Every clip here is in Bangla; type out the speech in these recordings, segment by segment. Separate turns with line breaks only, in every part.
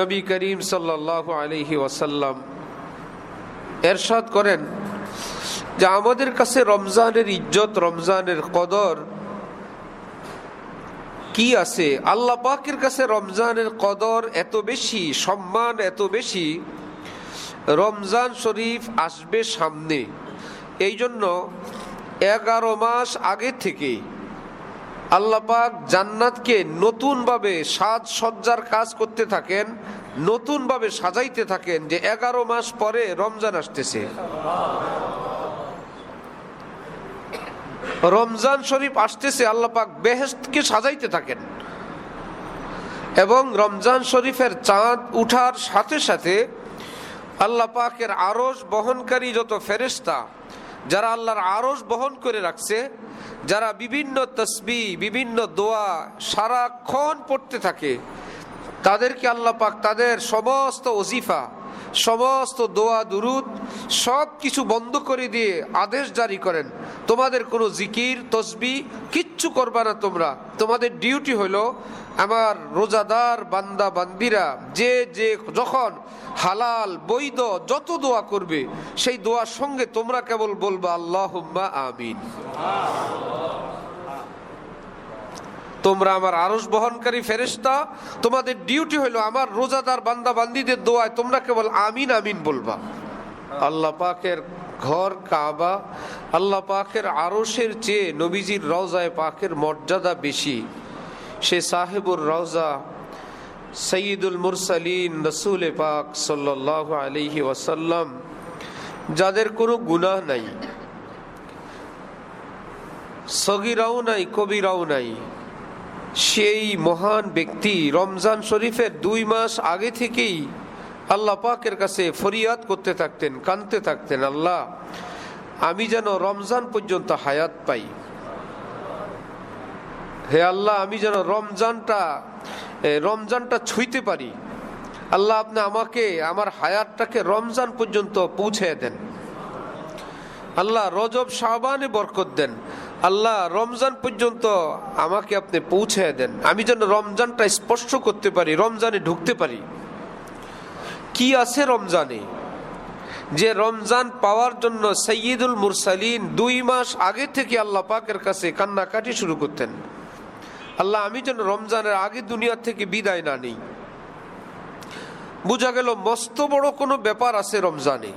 নবী করিম সাল্লাহ আলহি ওয়াসাল্লাম এরশাদ করেন যে আমাদের কাছে রমজানের ইজ্জত, রমজানের কদর কি আছে? আল্লাহ পাকের কাছে রমজানের কদর এত বেশি, সম্মান এত বেশি, রমজান শরীফ আসবে সামনে। এই জন্য এগারো মাস আগে থেকে আল্লাহ পাক জান্নাতকে নতুনভাবে সাজ সজ্জার কাজ করতে থাকেন, নতুনভাবে সাজাইতে থাকেন যে এগারো মাস পরে রমজান আসতেছে। রমজান শরীফ আসতেছে আল্লাপাক বেহেস্তকে সাজাইতে থাকেন। এবং রমজান শরীফের চাঁদ উঠার সাথে সাথে আল্লাপাকের আরস বহনকারী যত ফেরেস্তা যারা আল্লাহর আরস বহন করে রাখছে যারা বিভিন্ন তসবি বিভিন্ন দোয়া সারাক্ষণ পড়তে থাকে তাদেরকে আল্লাহ পাক তাদের সমস্ত ওজিফা, সমস্ত দোয়া, দুরুদ সব কিছু বন্ধ করে দিয়ে আদেশ জারি করেন, তোমাদের কোনো জিকির, তসবি কিচ্ছু করবা না তোমরা। তোমাদের ডিউটি হলো আমার রোজাদার বান্দা, বান্দিরা যে যে যখন হালাল, বৈধ যত দোয়া করবে, সেই দোয়ার সঙ্গে তোমরা কেবল বলবা আল্লাহ আমিন। তোমরা আমার আরস বহনকারী ফেরেস্তা তোমাদের ডিউটি হলো আমার রোজাদার বান্দা বান্দিদের দোয়ায়, তোমরা কেবল আমিন আমিন বলবা। আল্লাহ পাকের ঘর কাবা, আল্লাহ পাকের আরসের চেয়ে নবীজির রওজায় পাকের মর্যাদা বেশি। সে সাহেবুর রওজা সঈদুল মুরসালিন রসুল পাক সাল্লাহ আলহি ওয়াসাল্লাম, যাদের কোনো গুনাহ নাই, সগিরাও নাই, কবিরাও নাই। সেই মহান ব্যক্তি রমজান শরীফের দুই মাস আগে থেকেই আল্লাহ পাকের কাছে ফরিয়াদ করতে থাকতেন, কানতে থাকতেন, আল্লাহ, আমি যেন রমজান পর্যন্ত হায়াত পাই। হে আল্লাহ, আমি যেন রমজানটা রমজানটা ছুঁইতে পারি। আল্লাহ, আপনি আমাকে, আমার হায়াতটাকে রমজান পর্যন্ত পৌঁছে দেন। আল্লাহ, রজব শাহবানে বরকত দেন। আল্লাহ রমজান পর্যন্ত আমাকে আপনি পৌঁছে দেন। আমি যেন রমজানটা স্পর্শ করতে পারি, রমজানে ঢুকতে পারি। কি আছে রমজানে? যে রমজান পাওয়ার জন্য সৈয়দুল মুরসালিন দুই মাস আগে থেকে আল্লাহ পাকের কাছে কান্নাকাটি শুরু করতেন। আল্লাহ, আমি যেন রমজানের আগে দুনিয়া থেকে বিদায় না নেই। বোঝা গেল, মস্ত বড় কোনো ব্যাপার আছে রমজানে,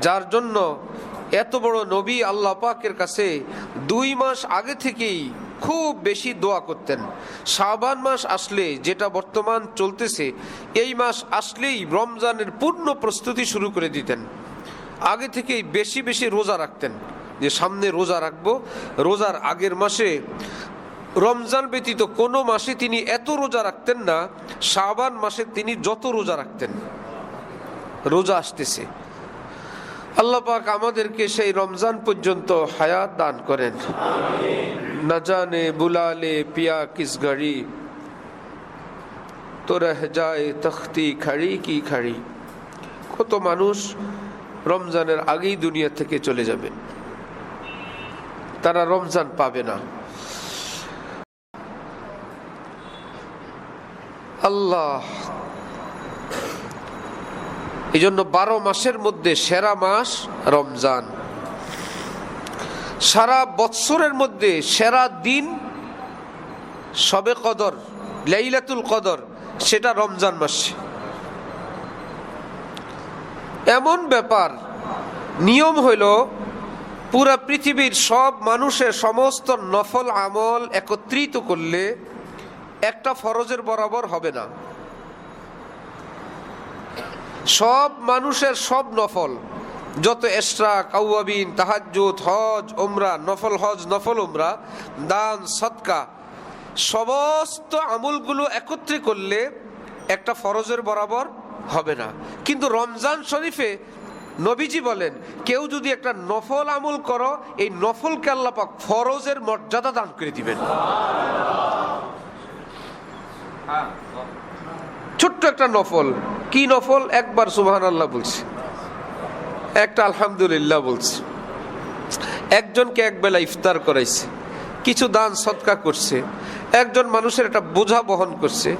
যার জন্য এত বড় নবী আল্লাহ পাকের কাছে দুই মাস আগে থেকেই খুব বেশি দোয়া করতেন। শাবান মাস আসলে যেটা বর্তমান চলতেছে, এই মাস আসলেই রমজানের পূর্ণ প্রস্তুতি শুরু করে দিতেন। আগে থেকেই বেশি বেশি রোজা রাখতেন। যে সামনে রোজা রাখব, রোজার আগের মাসে রমজান ব্যতীত কোনো মাসে তিনি এত রোজা রাখতেন না, শাবান মাসে তিনি যত রোজা রাখতেন। রোজা আসতেছে। আল্লাহ আমাদেরকে সেই রমজান পর্যন্ত হায়াত দান করেন। না জানে বুলালে পিয়া কিস ঘড়ি তো রহ তখতি খাড়ি কি খাড়ি। কত মানুষ রমজানের আগেই দুনিয়া থেকে চলে যাবে। তারা রমজান পাবে না। আল্লাহ এই জন্য বারো মাসের মধ্যে সেরা মাস রমজান। সারা বৎসরের মধ্যে সেরা দিন সবে কদর, লাইলাতুল কদর, সেটা রমজান মাসে। এমন ব্যাপার, নিয়ম হইল পুরা পৃথিবীর সব মানুষের সমস্ত নফল আমল একত্রিত করলে একটা ফরজের বরাবর হবে না। সব মানুষের সব নফল। যত এসরা কাউয়াবিন তাহাজুদ হজ ওমরা নফল হজ নফল ওমরা দান সৎকা সমস্ত আমলগুলো একত্রে করলে একটা ফরজের বরাবর হবে না। কিন্তু রমজান শরীফে নবীজি বলেন কেউ যদি একটা নফল আমল করো এই নফলকে আল্লাপাক ফরজের মর্যাদা দান করে দিবেন। ছোট্ট একটা নফল। কি নফল? একবার সুবাহান আল্লাহ বলছে। একটা আলহামদুলিল্লাহ বলছে। একজনকে একবেলা ইফতার করাইছে, কিছু দান সৎকা করছে, একজন মানুষের একটা বোঝা বহন করছে,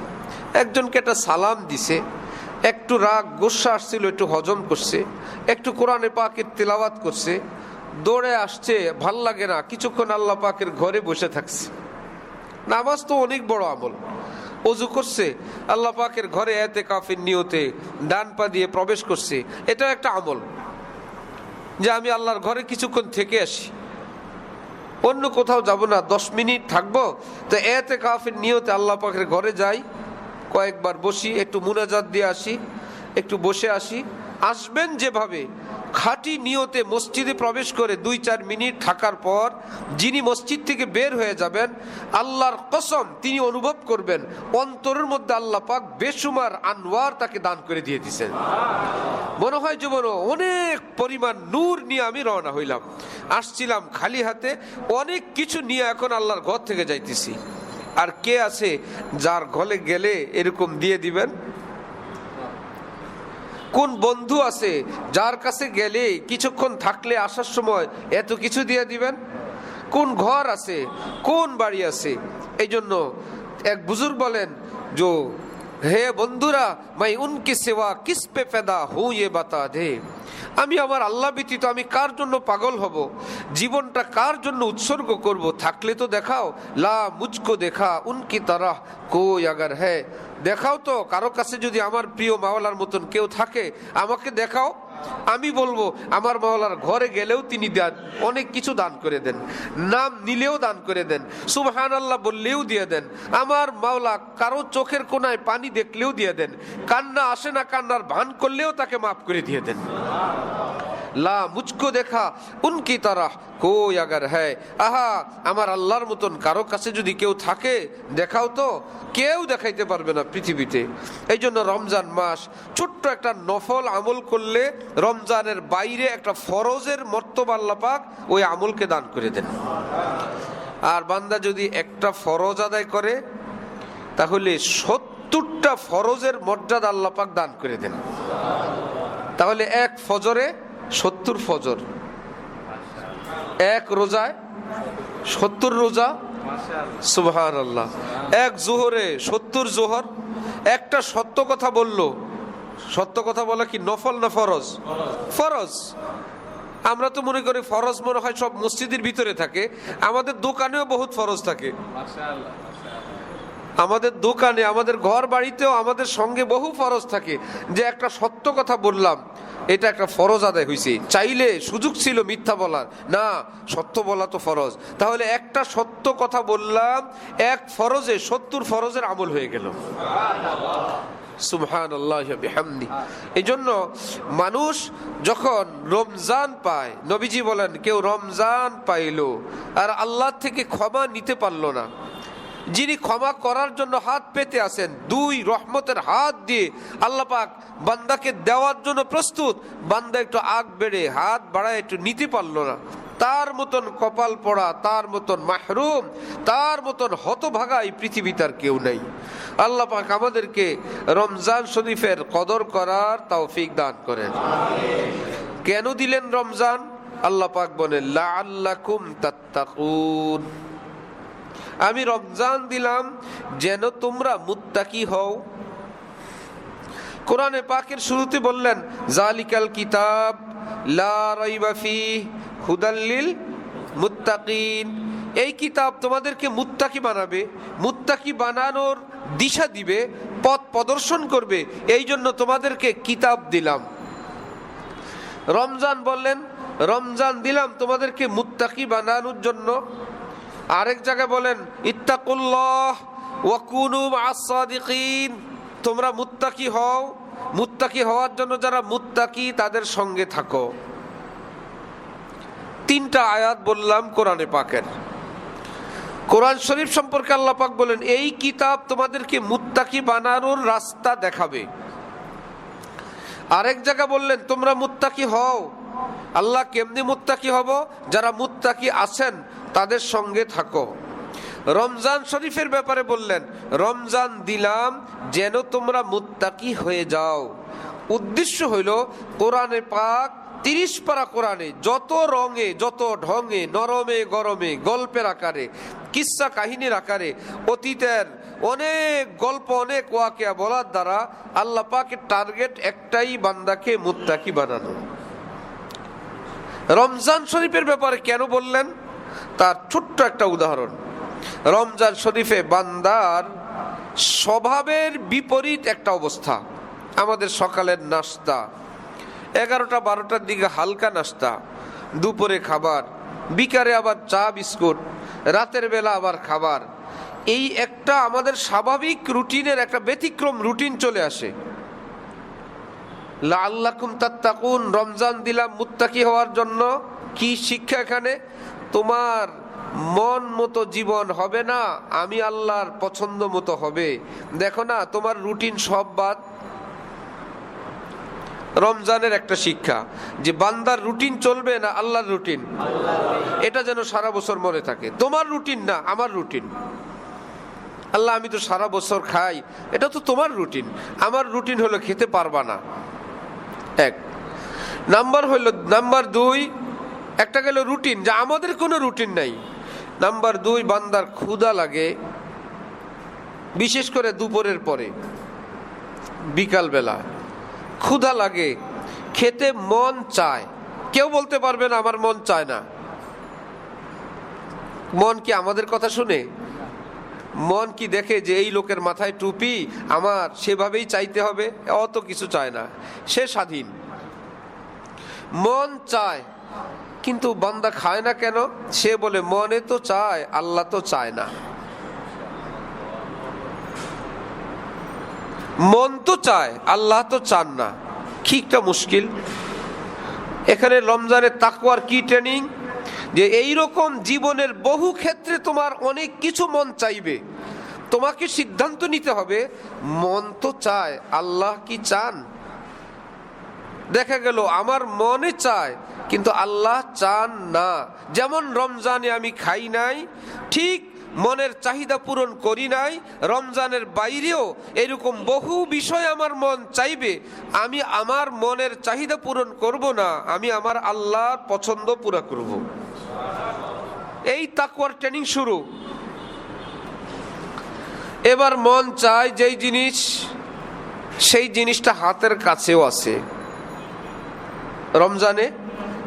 একজনকে একটা সালাম দিছে, একটু রাগ, গোসা আসছিল, একটু হজম করছে, একটু কোরআনে পাকের তেলাওয়াত করছে, দৌড়ে আসছে, ভালো লাগে না, কিছুক্ষণ আল্লাহ পাকের ঘরে বসে থাকছে। নামাজ তো অনেক বড় আমল। অজু করছে, আল্লাহ পাকের ঘরে এতে কাফির নিয়তে ডান পা দিয়ে প্রবেশ করছে। এটাও একটা আমল যে আমি আল্লাহর ঘরে কিছুক্ষণ থেকে আসি। অন্য কোথাও যাব না, দশ মিনিট থাকব, তো এতে কাফির নিয়তে আল্লাহ পাখের ঘরে যাই, কয়েকবার বসি, একটু মুনাজাত দিয়ে আসি, একটু বসে আসি আসবেন যেভাবে। খাঁটি নিয়তে মসজিদে প্রবেশ করে দুই চার মিনিট থাকার পর যিনি মসজিদ থেকে বের হয়ে যাবেন, আল্লাহর কসম তিনি অনুভব করবেন, অন্তরের মধ্যে আল্লাহ পাক বেসুমার আনোয়ার তাকে দান করে দিয়ে দিছেন মনে হয় জীবন অনেক পরিমাণ নূর নিয়ে আমি রওনা হইলাম। আসছিলাম খালি হাতে, অনেক কিছু নিয়ে এখন আল্লাহর ঘর থেকে যাইতেছি। আর কে আছে যার ঘরে গেলে এরকম দিয়ে দিবেন? কোন বন্ধু আছে যার কাছে গেলে কিছুক্ষণ থাকলে আসার সময় এত কিছু দিয়ে দিবেন? কোন ঘর আছে? কোন বাড়ি আছে? এই জন্য এক বুজুর বলেন যে হে বন্ধুরা, মাই উনকি সেবা কিস পে ফেদা হু এ বাতা দে? আমি আমার আল্লাহ ব্যতীত আমি কার জন্য পাগল হব? জীবনটা কার জন্য উৎসর্গ করব? থাকলে তো দেখাও। লা মুঝকো দেখা, উনকি তারা কই আগার হ্যাঁ দেখাও তো, কারও কাছে যদি আমার প্রিয় মাওলার মতন কেউ থাকে, আমাকে দেখাও। আমি বলব, আমার মাওলার ঘরে গেলেও তিনি দেন, অনেক কিছু দান করে দেন। নাম নিলেও দান করে দেন সুবহান আল্লাহ বললেও দিয়ে দেন। আমার মাওলা কারও চোখের কোনায় পানি দেখলেও দিয়ে দেন। কান্না আসে না কান্নার ভান করলেও তাকে মাফ করে দিয়ে দেন। লা মুঝকো দেখা, উনকি তারা কই আগার হ্যাঁ আহা, আমার আল্লাহর মতন কারও কাছে যদি কেউ থাকে, দেখাও তো, কেউ দেখাইতে পারবে না পৃথিবীতে। এই জন্য রমজান মাস ছোট্ট একটা নফল আমল করলে রমজানের বাইরে একটা ফরজের মর্তব আল্লাহ পাক ওই আমলকে দান করে দেন। আর বান্দা যদি একটা ফরজ আদায় করে, তাহলে সত্তরটা ফরজের মর্যাদা আল্লাপাক দান করে দেন। তাহলে এক ফজরে সত্তর ফজর। এক রোজায় সত্তর রোজা? সুবহান আল্লাহ এক জোহরে সত্তর জোহর। একটা সত্য কথা বলল। সত্য কথা বলা কি? নফল না ফরজ? ফরজ। আমরা তো মনে করি ফরজ মনে হয় সব মসজিদের ভিতরে থাকে। আমাদের দোকানেও বহুত ফরজ থাকে। আমাদের দোকানে, আমাদের ঘর বাড়িতেও আমাদের সঙ্গে বহু ফরজ থাকে। যে একটা সত্য কথা বললাম এটা একটা ফরজ আদায় হয়েছে চাইলে সুযোগ ছিল মিথ্যা বলার। না, সত্য বলা তো ফরজ। তাহলে একটা সত্য কথা বললাম, এক ফরজে, সত্তর ফরজের আমল হয়ে গেল। এই জন্য মানুষ যখন রমজান পায়, নবীজি বলেন, কেউ রমজান পাইলো, আর আল্লাহ থেকে ক্ষমা নিতে পারল না। যিনি ক্ষমা করার জন্য হাত পেতে আসেন দুই রহমতের হাত দিয়ে আল্লাহ পাক বান্দাকে দেওয়ার জন্য প্রস্তুত। বান্দা একটু আগ বেড়ে, হাত বাড়ায় একটু নিতে পারল না। তার মতন কপাল পড়া, তার মতন মাহরুম, তার মতন হতভাগা এই পৃথিবীতে আর কেউ নেই। আল্লাহ পাক আমাদেরকে রমজান শরীফের কদর করার তৌফিক দান করেন। কেন দিলেন রমজান? আল্লাহ পাক বলেন লা আল্লাকুম তাত্তাকুন। আমি রমজান দিলাম, যেন তোমরা মুত্তাকি হও। কোরআনে পাকের শুরুতে বললেন, জালিকাল কিতাব, লা রাইবা ফি হুদাল্লিল মুত্তাকিন। এই কিতাব তোমাদেরকে মুত্তাকি বানাবে, মুত্তাকি বানানোর দিশা দিবে, পথ প্রদর্শন করবে, এই জন্য তোমাদেরকে কিতাব দিলাম। রমজান বললেন, রমজান দিলাম তোমাদেরকে মুত্তাকি বানানোর জন্য। আরেক জায়গায় বলেন, ইত্তাকুল্লাহ ওয়াকুনু আসাদিকিন তোমরা মুত্তাকি হও। মুত্তাকি হওয়ার জন্য যারা মুত্তাকি, তাদের সঙ্গে থাকো। তিনটা আয়াত বললাম কোরআনে পাকের। কোরআন শরীফ সম্পর্কে আল্লাহ পাক বলেন, এই কিতাব তোমাদেরকে মুত্তাকি বানানোর রাস্তা দেখাবে। আরেক জায়গা বললেন, তোমরা মুত্তাকি হও। আল্লাহ কেমনি মুত্তাকি হব? যারা মুত্তাকি আছেন তাদের সঙ্গে থাকো। রমজান শরীফের ব্যাপারে বললেন, রমজান দিলাম যেন তোমরা মুত্তাকি হয়ে যাও। উদ্দেশ্য হইল, কোরআনে পাক তিরিশ পারা কোরআনে যত রঙে, যত ঢঙে, নরমে, গরমে, গল্পের আকারে, কিসা কাহিনীর আকারে, অতীতের অনেক গল্প, অনেক ওয়াকিয়া বলার দ্বারা আল্লাহ পাকের টার্গেট একটাই, বান্দাকে মুত্তাকি বানানো। রমজান শরীফের ব্যাপারে কেন বললেন? তার ছোট্ট একটা উদাহরণ। রমজান শরীফে বান্দার স্বভাবের বিপরীত একটা অবস্থা। আমাদের সকালের নাস্তা, এগারোটা বারোটার দিকে হালকা নাস্তা, দুপুরে খাবার বিকারে আবার চা, বিস্কুট, রাতের বেলা আবার খাবার। এই একটা আমাদের স্বাভাবিক রুটিনের একটা ব্যতিক্রম রুটিন চলে আসে। আল্লাকুম তাত্তাকুন, রমজান দিলাম মুত্তাকি হওয়ার জন্য কি শিক্ষা এখানে? তোমার মন মতো জীবন হবে না, আমি আল্লাহর পছন্দ মতো হবে। দেখো না, তোমার রুটিন সব বাদ। রমজানের একটা শিক্ষা, যে বান্দার রুটিন চলবে না আল্লাহর রুটিন? এটা যেন সারা বছর মনে থাকে। তোমার রুটিন না, আমার রুটিন। আল্লাহ, আমি তো সারা বছর খাই, এটা তো তোমার রুটিন। আমার রুটিন হলো খেতে পারবা না। এক। নাম্বার হইল, নাম্বার দুই একটা গেল রুটিন যা আমাদের কোনো রুটিন নাই। নাম্বার দুই, বান্দার ক্ষুদা লাগে, বিশেষ করে দুপুরের পরে, বিকালবেলা। ক্ষুধা লাগে, খেতে মন চায়। কেউ বলতে পারবে না, আমার মন চায় না। মন কি আমাদের কথা শুনে? মন কি দেখে যে এই লোকের মাথায় টুপি, আমার সেভাবেই চাইতে হবে? অত কিছু চায় না। সে স্বাধীন। মন চায় কিন্তু বান্দা খায় না কেন? সে বলে, মনে তো চায়, আল্লাহ তো চায় না। মন তো চায়, আল্লাহ তো চান না। কি একটা মুশকিল। এখানে রমজানের তাকুয়ার কি ট্রেনিং? যে এই রকম জীবনের বহু ক্ষেত্রে তোমার অনেক কিছু মন চাইবে। তোমাকে সিদ্ধান্ত নিতে হবে, মন তো চায়, আল্লাহ কি চান? দেখা গেল, আমার মনে চায়, কিন্তু আল্লাহ চান না। যেমন রমজানে আমি খাই নাই, ঠিক মনের চাহিদা পূরণ করি নাই, রমজানের বাইরেও এরকম বহু বিষয় আমার মন চাইবে, আমি আমার মনের চাহিদা পূরণ করব না, আমি আমার আল্লাহর পছন্দ পুরা করব। এই তাকুয়ার ট্রেনিং শুরু। এবার মন চায় যেই জিনিস, সেই জিনিসটা হাতের কাছেও আছে। রমজানে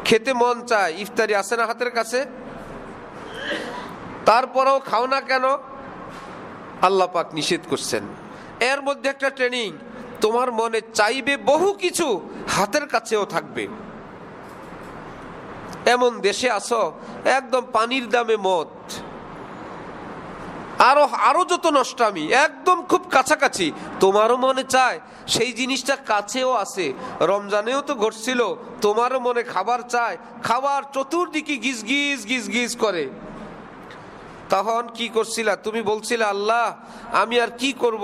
খেতে মন চায়, ইফতারি আসে না হাতের কাছে। তারপরেও খাও না কেন? আল্লাহ পাক নিষেধ করছেন। এর মধ্যে একটা ট্রেনিং তোমার মনে চাইবে বহু কিছু, হাতের কাছেও থাকবে। এমন দেশে আসো একদম পানির দামে মদ। আরও আরও যত নষ্টামি একদম খুব কাছাকাছি। তোমারও মনে চায়, সেই জিনিসটা কাছেও আছে। রমজানেও তো ঘটছিল, তোমারও মনে খাবার চায়, খাবার চতুর্দিকে গিজ গিজ গিজ গিজ করে। তখন কি করছিলা? তুমি বলছিলে, আল্লাহ, আমি আর কি করব?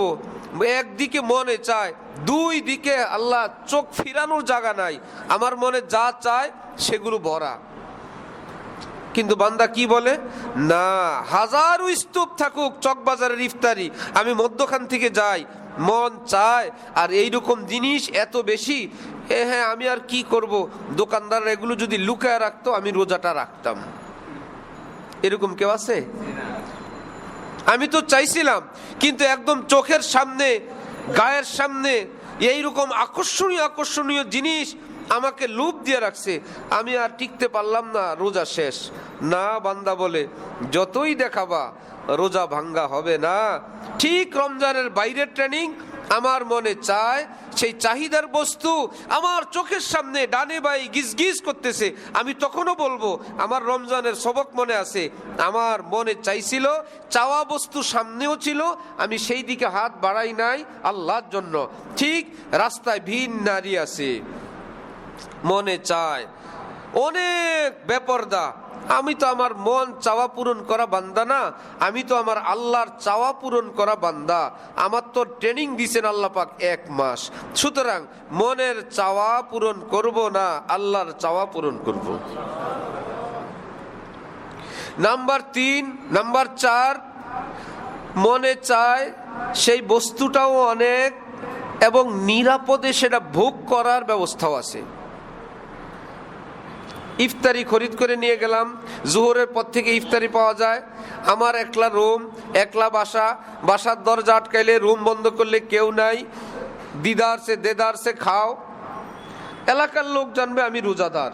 একদিকে মনে চায় দুই দিকে আল্লাহ চোখ ফিরানোর জায়গা নাই। আমার মনে যা চায়, সেগুলো ভরা। কিন্তু বান্দা কি বলে? না, হাজারো স্তূপ থাকুক, চকবাজারের ইফতারি। আমি মধ্যখান থেকে যাই, মন চায়, আর এইরকম জিনিস এত বেশি? এ হ্যাঁ আমি আর কি করব? দোকানদার এগুলো যদি লুকায় রাখতো, আমি রোজাটা রাখতাম। এরকম কেউ আছে? আমি তো চাইছিলাম, কিন্তু একদম চোখের সামনে, গায়ের সামনে, এইরকম আকর্ষণীয় আকর্ষণীয় জিনিস আমাকে লুপ দিয়ে রাখছে। আমি আর টিকতে পারলাম না, রোজা শেষ। না, বান্দা বলে, যতই দেখাবা, রোজা ভাঙ্গা হবে না। ঠিক রমজানের বাইরের ট্রেনিং আমার মনে চায়, সেই চাহিদার বস্তু আমার চোখের সামনে ডানে বাই গিজ গিজ করতেছে। আমি তখনও বলব, আমার রমজানের সবক মনে আছে। আমার মনে চাইছিল, চাওয়া বস্তু সামনেও ছিল, আমি সেই দিকে হাত বাড়াই নাই আল্লাহর জন্য। ঠিক রাস্তায় ভিন নারী আছে। মনে চায়। অনেক বেপরদা আমি তো আমার মন চাওয়া পূরণ করা বান্দা না। আমি তো আমার আল্লাহর চাওয়া পূরণ করা বান্দা। আমার তো ট্রেনিং দিছেন আল্লাহ পাক এক মাস। সুতরাং মনের চাওয়া পূরণ করব না, আল্লাহর চাওয়া পূরণ করব। নাম্বার তিন, নাম্বার চার, মনে চায় সেই বস্তুটাও অনেক এবং নিরাপদে সেটা ভোগ করার ব্যবস্থাও আছে। ইফতারি খরিদ করে নিয়ে গেলাম। জোহরের পর থেকে ইফতারি পাওয়া যায়। আমার একলা রুম, একলা বাসা। বাসার দরজা আটকাইলে রুম বন্ধ করলে কেউ নাই। দিদার সে, দেদার সে, খাও। এলাকার লোক জানবে আমি রোজাদার।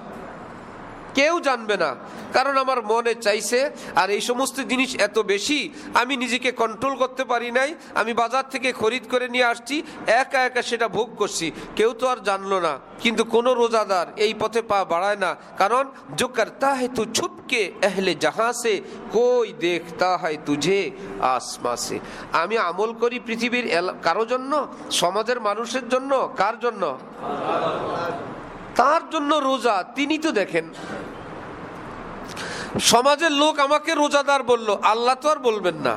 কেউ জানবে না। কারণ আমার মনে চাইছে আর এই সমস্ত জিনিস এত বেশি আমি নিজেকে কন্ট্রোল করতে পারি নাই আমি বাজার থেকে খরিদ করে নিয়ে আসছি একা একা সেটা ভোগ করছি কেউ তো আর জানলো না কিন্তু কোনো রোজাদার এই পথে পা বাড়ায় না কারণ जो करता है तू छुप के अहले जहां से कोई देखता है तुझे আসমা সে আমি আমল করি পৃথিবীর এলা- কারো জন্য সমাজের মানুষের জন্য কার জন্য তার জন্য রোজা তিনি তো দেখেন সমাজের লোক আমাকে রোজাদার বলল, আল্লাহ তো আর বলবেন না।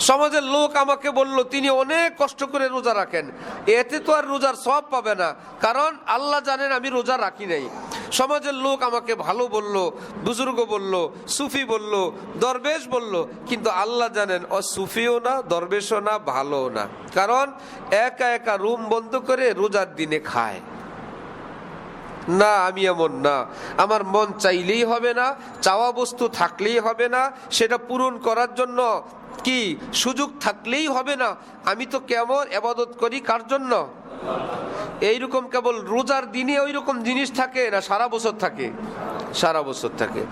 সমাজের লোক আমাকে বলল, তিনি অনেক কষ্ট করে রোজা রাখেন। এতে তো আর রোজার সব পাবে না, কারণ আল্লাহ জানেন আমি রোজা রাখি নাই। সমাজের লোক আমাকে ভালো বলল, বুজুর্গ বলল, সুফি বলল, দরবেশ বলল, কিন্তু আল্লাহ জানেন, ও সুফিও না, দরবেশও না ভালো না। কারণ একা একা রুম বন্ধ করে রোজার দিনে খায়। না, আমি এমন না। আমার মন চাইলেই হবে না, চাওয়া বস্তু থাকলেই হবে না, সেটা পূরণ করার জন্য কি সুযোগ থাকলেই হবে না? আমি তো কেমন এবাদত করি, কার জন্য? এইরকম কেবল রোজার দিনে ওই রকম জিনিস থাকে না, সারা বছর থাকে? সারা বছর থাকে।